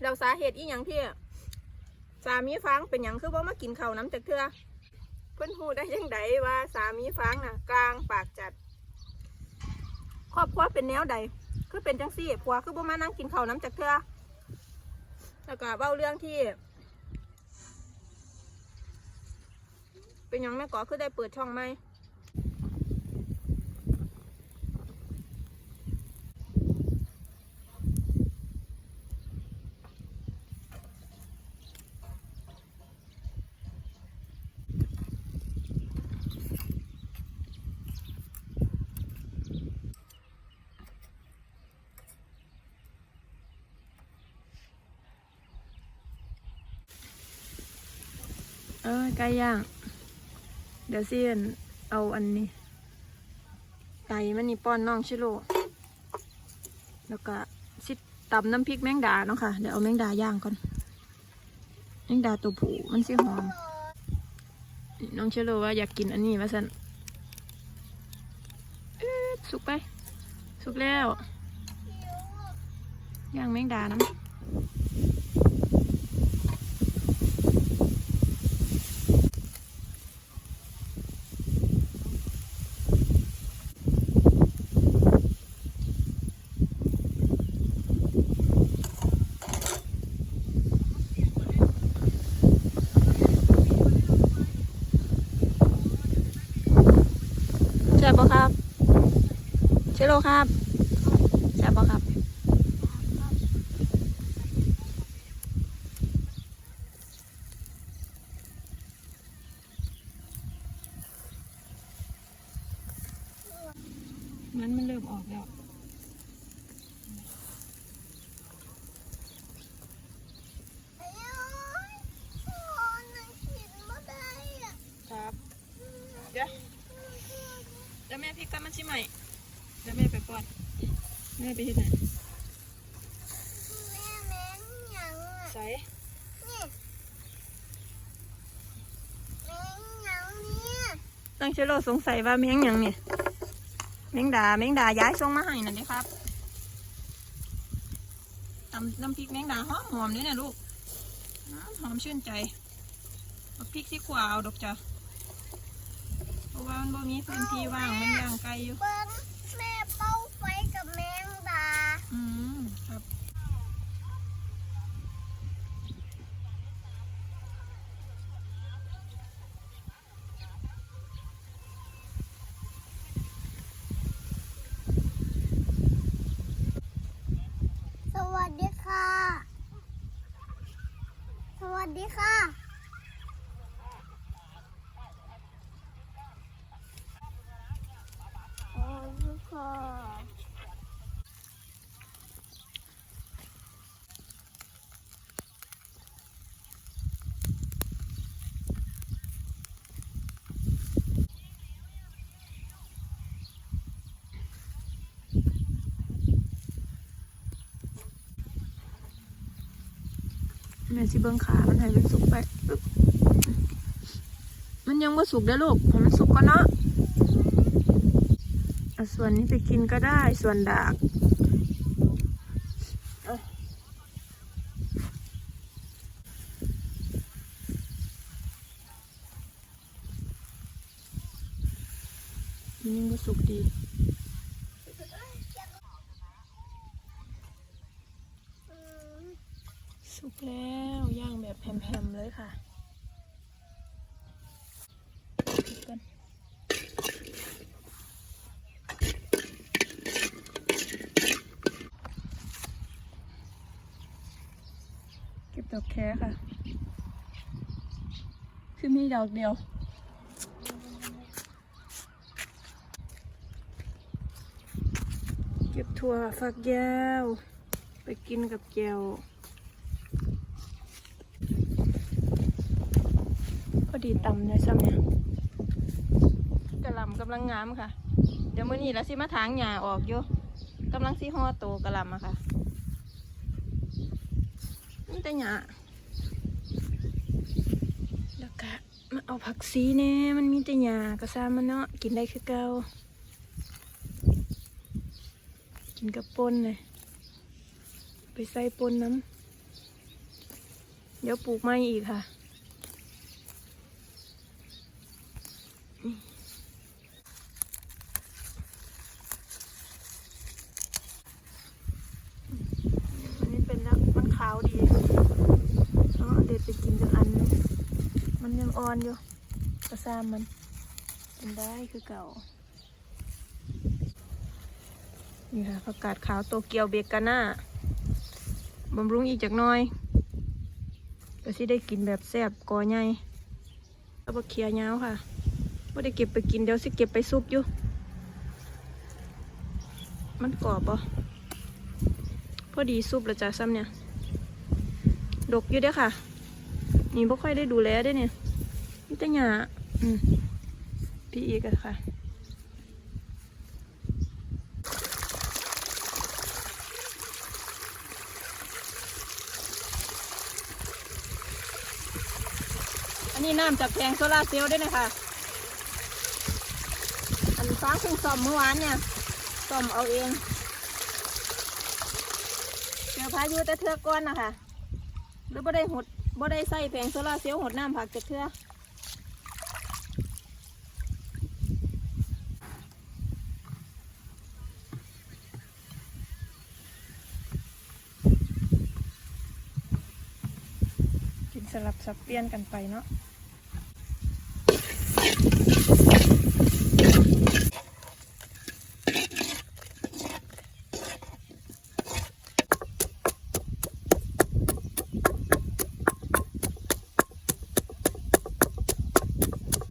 แล้วสาเหตุอีหยังที่สามีฟังเป็นหยังคือว่ามากินข้าวน้ำจากเทือเพิ่อนหูได้ยังไงว่าสามีฟังน่ะกลางปากจัด ครอบครัวเป็นแนวใด คือเป็นจังซี่ผัวคือบ่มานั่งกินข้าวน้ำจากเทือแล้วก็เบ้าเรื่องที่ เป็นหยังแม่ก่อคือได้เปิดช่องไหม ออไก่ย่าง เดี๋ยวเซียนเอาอันนี้ไก่มันนี่ป้อนน้องชิโร่แล้วก็ชิดตำน้ำพริกแมงดาเนาะค่ะ เดี๋ยวเอาแมงดาย่างก่อน แมงดาตัวผูมันสิหอม น้องชิโร่ว่าอยากกินอันนี้ว่าสันสุกไป สุกแล้ว ย่างแมงดาน้ำ แซ่บปะครับ เชโลครับแซ่บปะครับ มันมันเริ่มออกแล้ว ครับ เดี๋ยวเดี๋ยวแม่พริกกันมันชิใหม่เดี๋ยวแม่ไปป้อนแม่ไปที่ไหนใส่ ต้องเชโลสงสัยว่าแมงยังเนี่ยแมงดาแมงดาย้ายช่วงมาให้นั่นเด้ครับตำน้ำพริกแมงดาหอมหอมเลยนะลูกหอมชื่นใจพริกที่ขวาเอาดอกจ้ะเพราะว่ามันบ่มีพื้นที่ว่างมันย่างไกลอยู่ เบิ้งแม่เป้าไฟกับแมงดา อืมครับ สวัสดีค่ะ สวัสดีค่ะ สวัสดีค่ะ แม่สิเบิ่งขามันให้มันสุกไปปึ๊บมันยังบ่สุกเด้ลูกให้มันสุกก่อนเนาะส่วนนี้ไปกินก็ได้ส่วนดากเอมันยังบ่สุกดี สุก แล้วย่างแบบแผ่มๆเลยค่ะกันเก็บดอกแคค่ะ คือมีดอกเดียวเก็บถั่วฝักยาว ไปกินกับแจว ปีตำเลยซ้ำเนี่ยกระหลำกำลังงามค่ะ เดี๋ยวมื้อนี้แล้วสิมาถางหญ้าออกอยู่กำลังสิห่อโตกระหลำอะค่ะนี่แต่หญ้าแล้วก็มาเอาผักซีแน่มันมีแต่หญ้ากระซามมันเนาะกินได้คือเก่ากินกับปนเลยไปใส่ปนน้ำเดี๋ยวปลูกไม้อีกค่ะ อันนี้เป็นแล้วมันขาวดี เอาเด็ดไปกินจากอันนึงมันยังอ่อนอยู่กระซามมันกินได้คือเก่า นี่ค่ะผักกาดขาวโตเกียวเบกาน่าบำรุงอีกจากหน้อยก็สิได้กินแบบแซ่บกอใหญ่เอาบะเขียยาวค่ะไม่ได้เก็บไปกินเดี๋ยวสิเก็บไปซุปอยู่ มันกรอบปะพอดีซุปแล้วจ้ะซ้ำเนี่ย ดกอยู่เด้อค่ะ นี่บ่ค่อยได้ดูแลเด้เนี่ยนี่แต่หยาอืมพี่อีกอะค่ะอันนี้น้ำจากแผงโซลาร์เซลล์ด้วยนะคะ อันฟ้าเพิ่งซ่อมเมื่อวานเนี่ยซ่อมเอาเองเจอพายุแต่เทือกก้อนนะคะ หรือบ่ได้หด บ่ได้ใส่แผงโซลาเซลล์หดน้ำผักจะเทือกินสลับสับเปลี่ยนกันไปเนาะ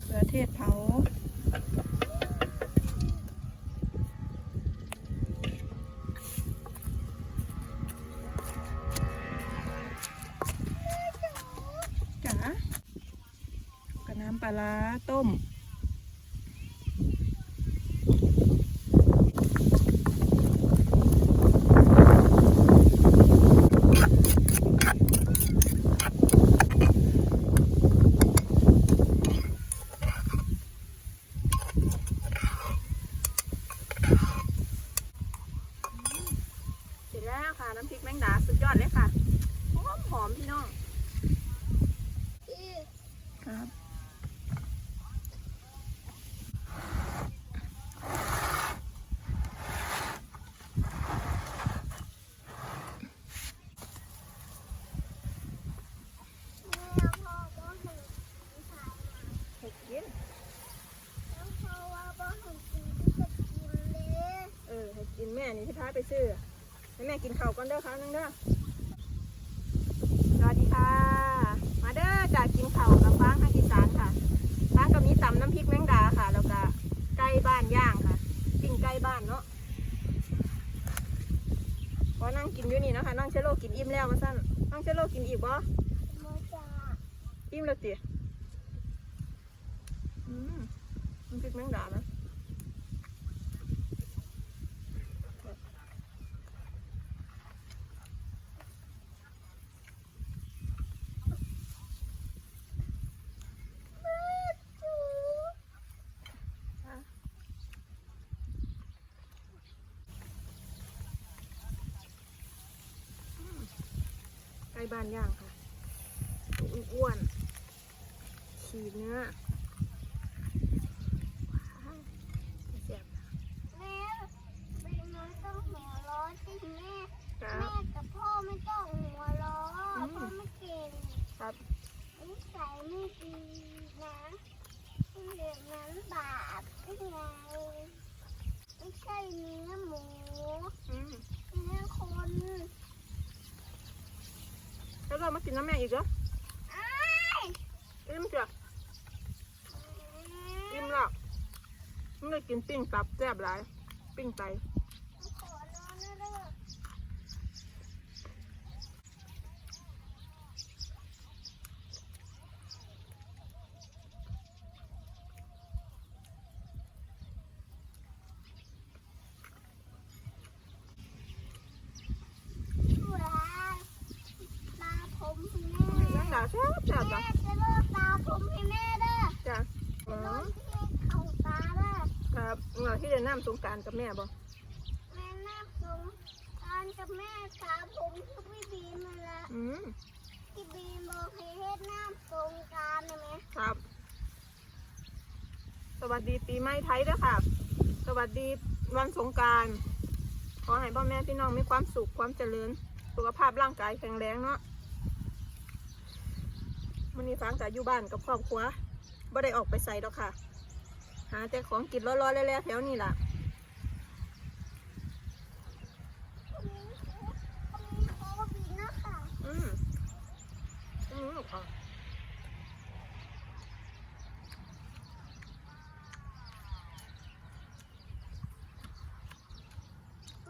เขือเทศเผา จ๋ากับน้ำป ลาร้าต้ม เสร็จแล้วค่ะ น้ำพริกแมงดาสุดยอดเลยค่ะ หอมหอมพี่น้อง ครับ เห็ดกิน เออให้กินแม่นี่ที่ พาไปซื้อให้แม่กินข้าวก่อนเด้อค่ะนึงเด้อสวัสดีค่ะ มาเด้อจ้ากินข้าวกับฟางทางอีสานค่ะฟางก็มีตำน้ำพริกแมงดาค่ะ แล้วก็ไก่บ้านย่างค่ะปิ้งไก่บ้านเนาะพอนั่งกินอยู่นี่เนาะคะน้องเชโลกินอิ่มแล้วมาสั้นน้องเชโลกินอีกบ่อิ่มแล้วติอืมน้ำพริกแมงดานะ ใก่บ้านย่างค่ะ อ้วนๆฉีดเนื้อว้าวแซ่บครับ แม่กับพ่อไม่ต้องหัวล้อพ่อไม่เก่ง ครับ นิสัยไม่ดีนะเรื่องนั้นบาปได้ไงไม่ใช่เนื้อหมู อืม เนื้อคน แล้วเรามากินน้ำแม่ อีกเหรออ้ายอิ่มจ้ะอิ่มแล้วมันได้กินปิ้งตับแซ่บหลาย ปิ้งไต ขอนอนนะเด้อ ว้าวตาผมให้แม่ แมงดาแซ่บแซ่บ แม่ จ้ะ จะเลิกตาผมให้แม่เด้อ จ้ะอ๋อ น้องที่เขาตาเด้อ ครับเมื่อที่เดินน้ำสงกรารกับแม่บ่ แม่นาคสงกรารกับแม่ตาผมคือพี่บีมมาละ อืม พี่บีมบอก บอกให้เฮ็ดน้ำสงกรารได้ไหม ครับ ส วัสดีปีใหม่ไทยด้วยค่ะ สวัสดีวันสงการขอให้พ่อแม่พี่น้องมีความสุขความเจริญ สุขภาพร่างกายแข็งแรงเนาะมันนี้ฟังจากอยู่บ้านกับครอบครัวไม่ได้ออกไปใส่ดอกค่ะ หาแต่ของกินร้อนๆแล้วๆแถวนี้ล่ะ ก็มีก็มีโควิดนะคะ อืมอืมอะ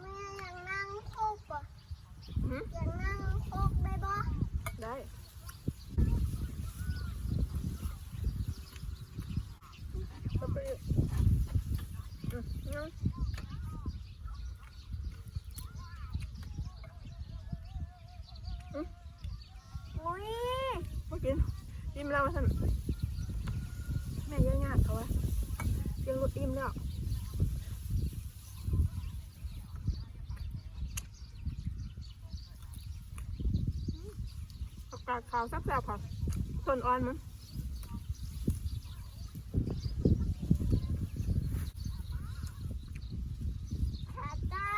แม่อยากนั่งโคกอะ อืม อยากนั่งโคกได้บ่ ได้ก็ไปอีกอืมงั้น อุ้ย เมื่อกี้อิ่มแล้วท่านแม่เยอะงานเขาวะเพียงรถอิ่มแล้วอืมอากาศขาวแซ่บๆค่ะส่วนอ่อนมั้ง ขาตา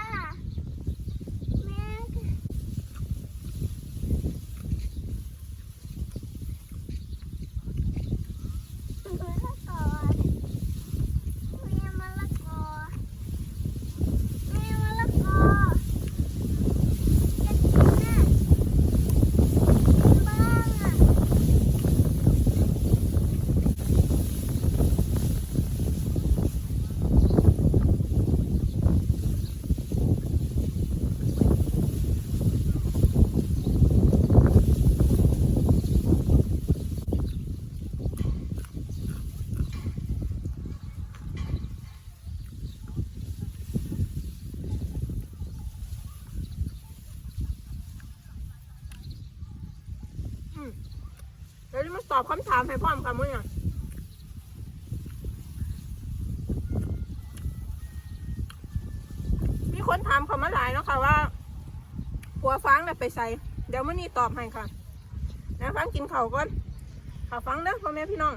แม่มะละกอแม่มะละกอแม่มะละกออยากกินน่ะบ้างอะ เดี๋ยวจะมาตอบคำถามให้พร้อมค่ะมึงอะมีคนถามเขามาหลายเนาะค่ะว่าหัวฟังเนี่ยไปใส่ เดี๋ยวมื่อนี้ตอบให้ค่ะนะฟังกินเข่าก่อนข่าฟังเด้อพ่อแม่พี่น้อง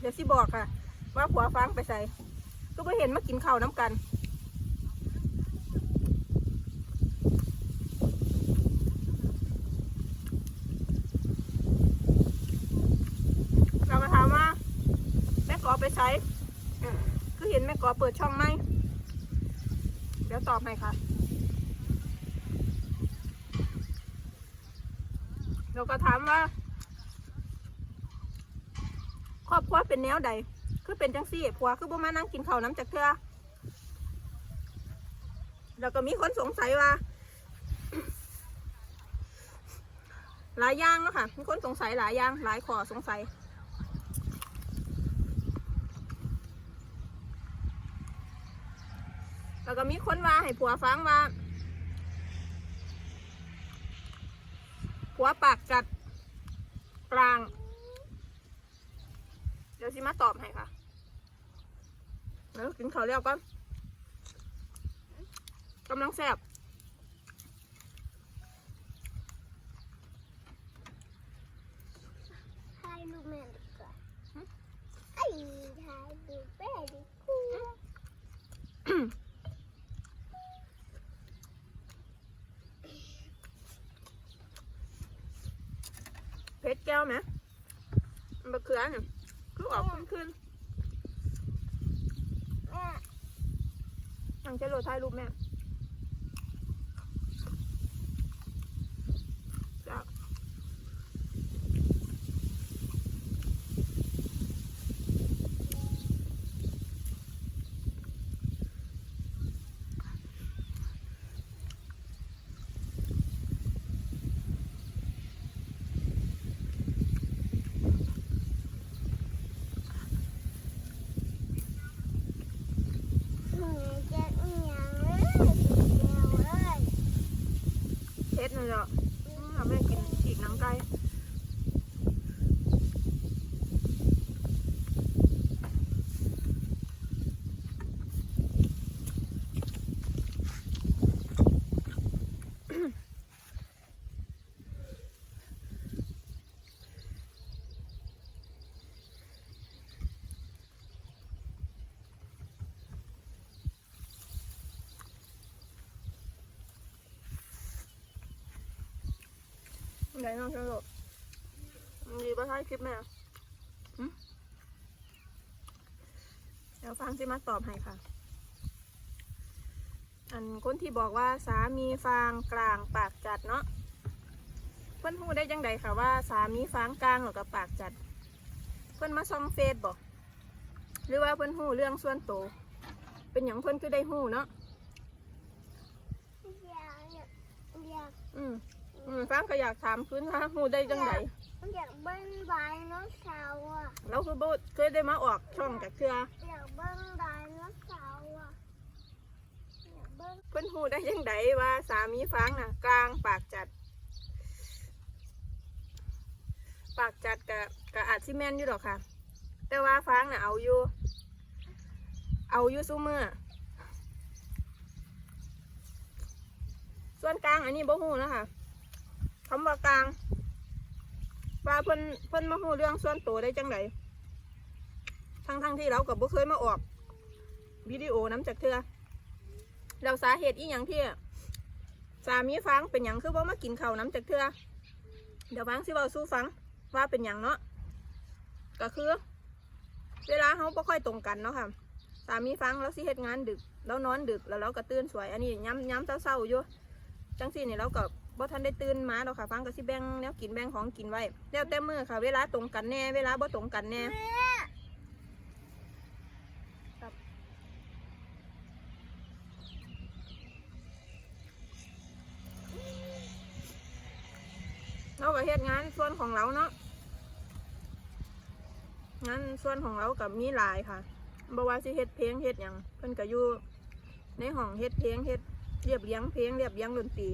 เดี๋ยวสิบอกค่ะ ว่าหัวฟังไปใส่ ก็ไปเห็นมากินข้าวน้ำกัน เรามาถามว่า แม่กอไป ใช้คือเห็นแม่กอเปิดช่องไหม เดี๋ยวตอบให้ค่ะเราก็ถามว่า ครอบครัวเป็นแนวใด คือเป็นจังซี่ผัวคือบ่มานั่งกินข้าวน้ำจากเธอแล้วก็มีคนสงสัยว่า หลายอย่างเนาะค่ะ มีคนสงสัยหลายอย่าง หลายข้อสงสัย แล้วก็ มีคนว่าให้ผัวฟังว่าผัวปากกัดกลาง เดี๋ยวสิมาตอบให้ค่ะแล้วกินข้าวแล้วก็กำลังแซ่บ ถ่ายรูปแม่ดีกว่าไอ้ถ่ายรูปแม่ดีกว่า เพชรแก้วไหมมันบะเขือเนี่ยคือออกขึ้นขึ้นแม่ๆทางเจโรถ่ายรูปแม่จ้า เพชรนี่นแหละทำแม่กินฉีกหนังไก่ ไหนน้องชโลดีป่ะท้ายคลิปแม่หึเดี๋ยวฟังสิมาตอบให้ค่ะ อันคนที่บอกว่าสามีฟางกลางปากจัดเนาะเพื่อนหูได้ยังไงค่ะว่า สามีฟางกลางหรือกับปากจัด เพื่อนมาซองเฟซบอกหรือว่าเพื่อนหูเรื่องส่วนตัวเป็นอย่างเพื่อนก็ได้หูเนาะอยากอยากอยากอืม อืมฟางก็อยากถามคืนว่าหูได้จังไงอยากเบิ้งใบนกเขาอะเราคือโบเคยได้มาออกช่องจากเทืออยากเบิ้งใบนกเขาอะอยากเบิ้งเพื่อนหูได้ยังไงว่าสามีฟางน่ะ กลางปากจัด ปากจัดกับกับอาจซิแมนอยู่หรอกค่ะ แต่ว่าฟางน่ะเอาอยู่ เอาอยู่สู้มือส่วนกลางอันนี้บ่หูนะคะ คำว่ากลาง ว่าเพิ่นเพิ่นมาหูเรื่องส่วนตัวได้จังไดทั้งทั้งที่เรากับบ่เคยมาออกวิดีโอน้ำจากเธอเราสาเหตุอีหยังที่สามีฟังเป็นหยังคือว่ามากินข้าวน้ำจากเธอเดี๋ยวฟังสิเบาสู้ฟังว่าเป็นหยังเนาะก็คือ เวลาเขาบ่ค่อยตรงกันเนาะค่ะสามีฟังแล้วสิเฮ็ดงานดึก แล้วนอนดึกแล้วเราก็ตื่นสวย อันนี้ย้ำย้ำเศร้าๆอยู่จังสี่นี่เราก็ บ่ทันได้ตื่นมาดอกค่ะฟังก็สิแบ่งแนวกินแบ่งของกินไว้แล้วแต่มือค่ะ เวลาตรงกันแน่เวลาบ่ตรงกันแน่แม่เราก็เฮ็ดงานส่วนของเราเนาะงานส่วนของเรากับมีหลายค่ะบ่ว่าสิเฮ็ดเพลงเฮ็ดหยังเพิ่นก็อยู่ในห้องเฮ็ดเพลงเฮ็ดเรียบเรียงเพลงเรียบเรียงดนตรี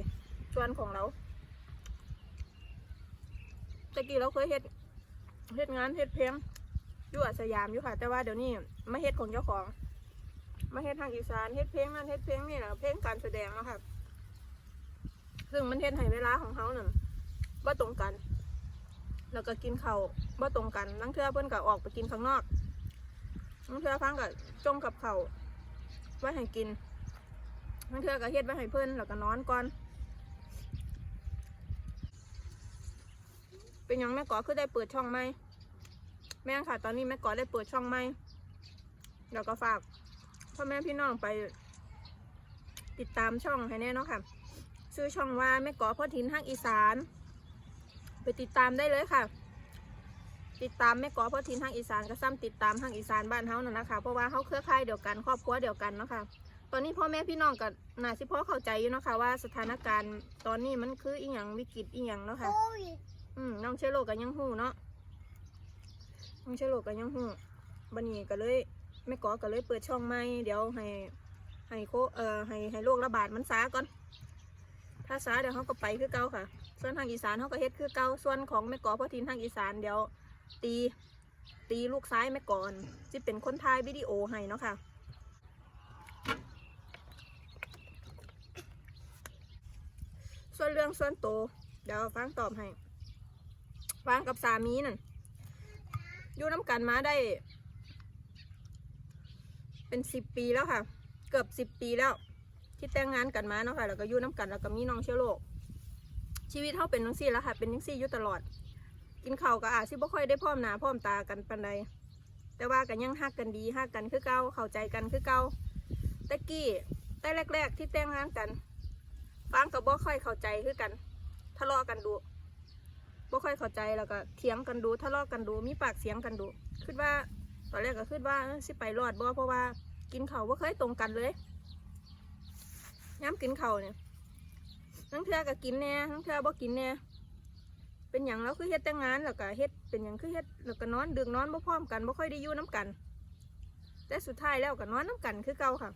ส่วนของเราตะกี้เราเคยเฮ็ดเฮ็ดงานเฮ็ดเพลงอยู่อัสยามอยู่ค่ะ แต่ว่าเดี๋ยวนี้มาเฮ็ดของเจ้าของมาเฮ็ดทางอีสานเฮ็ดเพลงนั่นเฮ็ดเพลงนี่นะเพลงการแสดงเนาะค่ะ ซึ่งมันเฮ็ดให้เวลาของเขาเนั่นบ่าตรงกัน แล้วก็กินข้าวบ่ตรงกันนั่งเทื่อเพิ่อนก็ออกไปกินข้างนอกนั่งเทื่อฟังก็จงกับเข้าวไว้ให้กินนั่งเทื่อก็เฮ็ดไว้ให้เพิ่อนแล้วก็นอนก่อน เป็นยังแม่กอคือได้เปิดช่องไหมแม่ค่ะ ตอนนี้แม่กอได้เปิดช่องไหมแล้วก็ฝากพ่อแม่พี่น้องไป ติดตามช่องให้แน่เนาะค่ะ ชื่อช่องว่าแม่กอพ่อทินห้างอีสาน ไปติดตามได้เลยค่ะ ติดตามแม่กอพ่อทินห้างอีสานก็ซ้ำติดตามห้างอีสานบ้านเฮานั่นนะคะเพราะว่าเฮาเครือข่ายเดียวกันครอบครัวเดียวกันเนาะค่ะตอนนี้พ่อแม่พี่น้องก็น่าสิพ่อเข้าใจอยู่เนาะค่ะว่าสถานการณ์ตอนนี้มันคืออีหยังวิกฤตอีหยังเนาะค่ะ อืมน้องเชโลกันยังหูเนาะน้องเชโลกันยังหูบันนี้ก็เลยแม่ก่อก็เลยเปิดช่องใหม่เดี๋ยวให้ให้โคเอ่อให้ให้โรคระบาดมันซาก่อน ถ้าซาเดี๋ยวเขาก็ไปคือเก่าค่ะ ส่วนทางอีสานเขาก็เฮ็ดคือเก่าส่วนของแม่ก่อพ่อทินทางอีสานเดี๋ยวตีตีลูกซ้ายแม่ก่อนจะเป็นคนถ่ายวิดีโอให้เนาะค่ะส่วนเรื่องส่วนโตเดี๋ยวฟังตอบให้ ฟังกับสามีนั่นอยู่น้ำกันมาได้ เป็นสิบปีแล้วค่ะ เกือบสิบปีแล้ว ที่แต่งงานกันมาเนาะค่ะแล้วก็อยู่น้ำกันแล้วก็มีน้องเชื้อโรคชีวิตเขาเป็นจังซี่แล้วค่ะ เป็นจังซี่อยู่ตลอด กินข้าวก็อาจสิบ่ค่อยได้พร้อมหน้าพร้อมตากันปานใดแต่ว่ากันยังฮักกันดีฮักกันคือเก่าเข้าใจกันคือเก่าแต่กี้แต่แรก ๆ ที่แต่งงานกันฟังกับบ่ค่อยเข้าใจคือกัน ทะเลาะกันดู บ่ค่อยเข้าใจแล้วก็เถียงกันดูทะเลาะกันดูมีปากเสียงกันดูคิดว่าตอนแรกก็คิดว่าสิไปรอดบ่เพราะว่ากินเขาวบ่เคยตรงกันเลยย้ำกินเขาเนี่ยทั้งเทือก็กินแน่ทั้งเทือบ่กินแน่เป็นอย่างแล้วคือเฮ็ดแต่งงานแล้วก็เฮ็ดเป็นอย่างคือเฮ็ดแล้วก็นอนดึกนอนบ่พร้อมกันบ่ค่อยได้อยู่น้กัน แต่สุดท้ายแล้วก็นอนน้กันคือเก่าค่ะ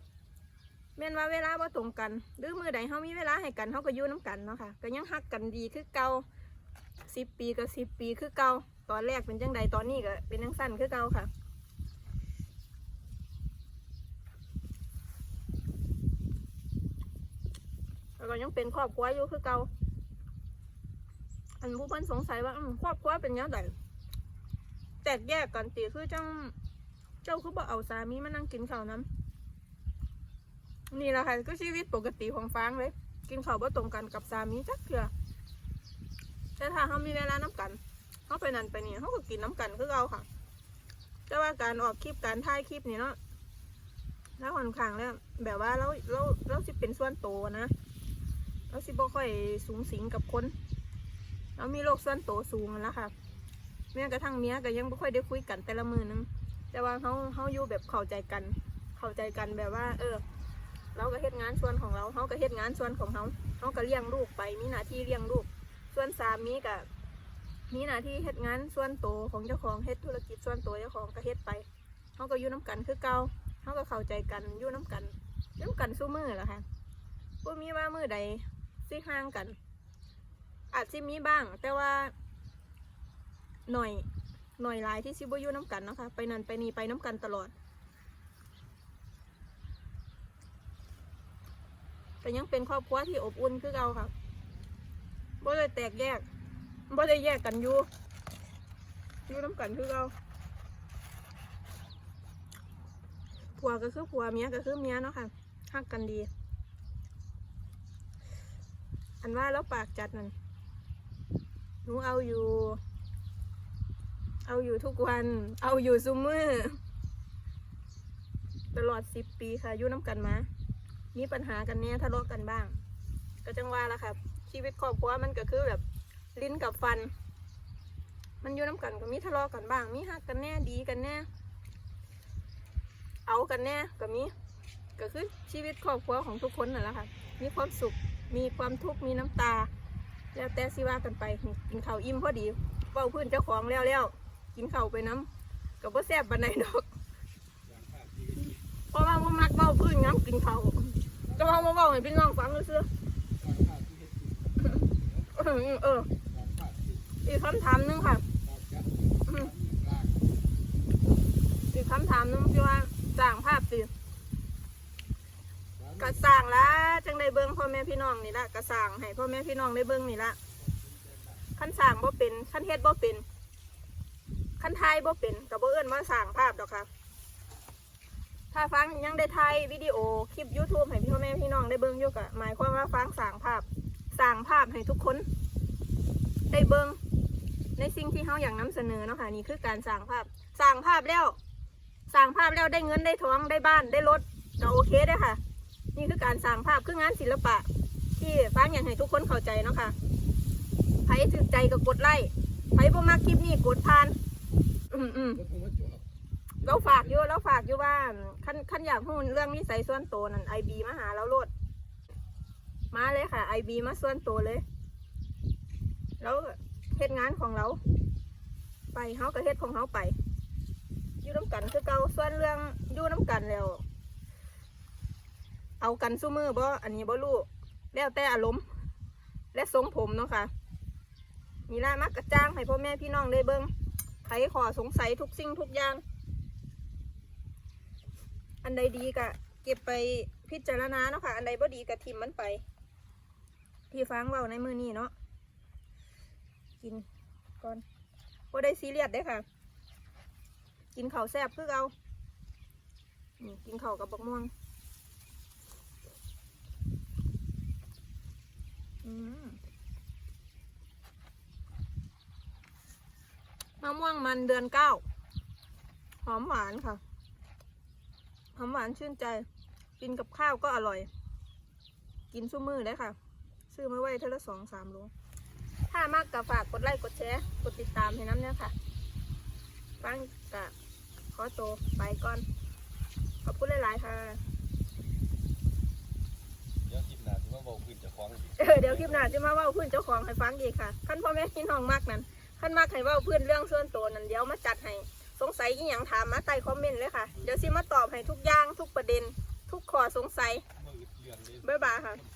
แม่นว่าเวลาบ่ตรงกันหรือมือใดเฮามีเวลาให้กันเฮาก็อยู่น้กันเนาะค่ะก็ยังฮักกันดีคือเก่า สิบปีก็สิบปีคือเก่าตอนแรกเป็นจังใดตอนนี้ก็เป็นจังสั้นคือเก่าค่ะแล้วก็ยังเป็นครอบครัวอยู่คือเก่าอันผู้เพิ่นสงสัยว่าครอบครัวเป็นยังไงแตกแยกกันตีคือจังเจ้าคือบ่เอาสามีมานั่งกินข้าวน้ำนี่แหละค่ะก็ชีวิตปกติของฟางเลย กินข้าวบ่ตรงกันกับสามีจักเถื่อ แต่ถ้าเขามีเวลาน้ำกันเขาไปนั่นไปนี่เขาก็กินน้ำกันคือเราค่ะ แต่ว่าการออกคลิปการถ่ายคลิปนี่เนาะแล้วค่อนข้างแล้ว แบบว่าเราเราเราสิเป็นส่วนโตนะเราสิบ่ค่อยสูงสิงกับคนเรามีโลกส่วนโตสูงแล้วค่ะแม้กระทั่งเมียก็ยังบ่ค่อยได้คุยกันแต่ละมือนึงแต่ว่าเขาเขาอยู่แบบเข้าใจกัน เข้าใจกันแบบว่า เออ เราก็เฮ็ดงานส่วนของเราเขาก็เฮ็ดงานส่วนของเขาเขาก็เลี้ยงลูกไปมีหน้าที่เลี้ยงลูก ส่วนสามีก็มีหน้าที่เฮ็ดงานส่วนโตวของเจ้าของเฮ็ดธุรกิจส่วนตัวเจ้าของก็เฮ็ดไปเขาก็อยู่น้กันคือเก่าเขาก็เข้าใจกันอยู่น้กันอยู่น้กันสู้มือแหละค่ะบ่มีว่ามือใดสิห่างกัน อาจสิมีบ้าง แต่ว่าหน่อยหน่อยหลายที่สิบ่อยู่น้กันเนาะค่ะไปนั่นไปนี่ไปน้กันตลอดแต่ยังเป็นครอบครัวที่อบอุ่นคือเก่าค่ะ บ่ได้แตกแยกบ่ได้แยกกันอยู่อยู่น้ำกันคือเก่าผัวก็คือผัวเมียก็คือเมียเนาะค่ะฮักกันดี อันว่าแล้วปากจัดนั่นหนูเอาอยู่ เอาอยู่ทุกวัน เอาอยู่ซุมมือตลอดสิบปีค่ะอยู่น้ำกันมา มีปัญหากันเนี่ยทะเลาะกันบ้าง ก็จังว่าละค่ะ ชีวิตครอบครัวมันก็คือแบบลิ้นกับฟัน มันอยู่น้ำกันก็มีทะเลาะกันบ้าง มีหักกันแน่ดีกันแน่ เอากันแน่ก็มีก็คือชีวิตครอบครัวของทุกคนนั่นแหละค่ะ มีความสุข มีความทุกข์ มีน้ำตา แล้วแต่สิว่ากันไป กินข้าวอิ่มพอดีเป้าพื้นเจ้าของแล้วแล้ว กินข้าวไปน้ำกับว่าแซ่บบันไดดอกเพราะว่ามันมักเบ้าพื้นง้ำกินข้าวก็ว่ามาเบ้าให้พี่น้องฟังเสื้อ เออ อีกคำถามหนึงค่ะ อีกคำถามหนึงที่ว่าสร้างภาพสิก็สร้างละจังได้เบิ้งพ่อแม่พี่น้องนี่ละก็สร้างให้พ่อแม่พี่น้องได้เบิ้งนี่ละขั้นสร้างบ่เป็นขั้นเฮ็ดบ่เป็นขั้นทายบ่เป็นกับบ่เอื้อนว่าสร้างภาพดอกค่ะ ถ้าฟังยังได้ถ่ายวิดีโอคลิป YouTube ให้พี่พ่อแม่พี่น้องได้เบิ้งอยู่กะหมายความว่าฟังสร้างภาพ สร้างภาพให้ทุกคน ได้เบิ้งในสิ่งที่เขาอยากนำเสนอเนาะค่ะนี่คือการสร้างภาพสร้างภาพแล้วสร้างภาพแล้วได้เงินได้ท้องได้บ้านได้รถก็โอเคได้ค่ะ นี่คือการสร้างภาพคืองานศิลปะ ที่ฟังอยากให้ทุกคนเข้าใจเนาะค่ะใครถึกใจก็กดไลค์ใครบ่มักคลิปนี้กดผ่าน อืมอืมเราฝากอยู่เราฝากอยู่ว่าขั้นขั้นอยากพูดเรื่องนิสัยส่วนตัวนั่นไอบีมาหาเราโลด มาเลยค่ะไอบีมาส่วนตัวเลย แล้วเฮ็ดงานของเรา ไปเฮาก็เฮ็ดของเฮาไป อยู่น้ำกันคือเก่าส่วนเรื่องอยู่น้ำกันแล้ว เอากันสู้มือบ่อันนี้บ่รู้แล้วแต่อารมณ์ และทรงผมเนาะค่ะมีล่ามากกระจ้างให้พ่อแม่พี่น้องได้เบิ่งใครขอสงสัยทุกสิ่งทุกอย่าง อันใดดีก็เก็บไปพิจารณาเนาะค่ะ อันใดบ่ดีก็ทิมมันไป ที่ฟังเว้าในมือนี้เนาะกินก่อนบ่ได้ซีเรียสเด้ค่ะ กินข้าวแซ่บคือเอานี่กินข้าวกับบักม่วงมมะม่วงมันเดือนเก้าหอมหวานค่ะหอมหวานชื่นใจ กินกับข้าวก็อร่อย กินซุ้มือได้ค่ะ ซื้อมาไว้เท่าละสองสามโลถ้ามากก็ฝากกดไลค์กดแชร์กดติดตามให้น้ำเนี่ยค่ะ ฟังกะขอตัวไปก่อน ขอบคุณหลาย ๆ ค่ะ เดี๋ยวคลิปหน้าถือว่าเบาขึ้นจะคล้องอีกเออเดี๋ยวคลิปหน้าจะมาเว่าพื้นเจ้าของให้ฟังอีกค่ะขั้นพ่อแม่พี่น้องมากนั่นขั้นมากให้เว่าพื้นเรื่องส่วนตัวนั่นเดี๋ยวมาจัดให้สงสัยอีหยังถามมาใต้คอมเมนต์เลยค่ะ เดี๋ยวซิมาตอบให้ทุกอย่างทุกประเด็น ทุกข้อสงสัยเมื่อเรื่องนี้ บ๊ายบายค่ะตอนที่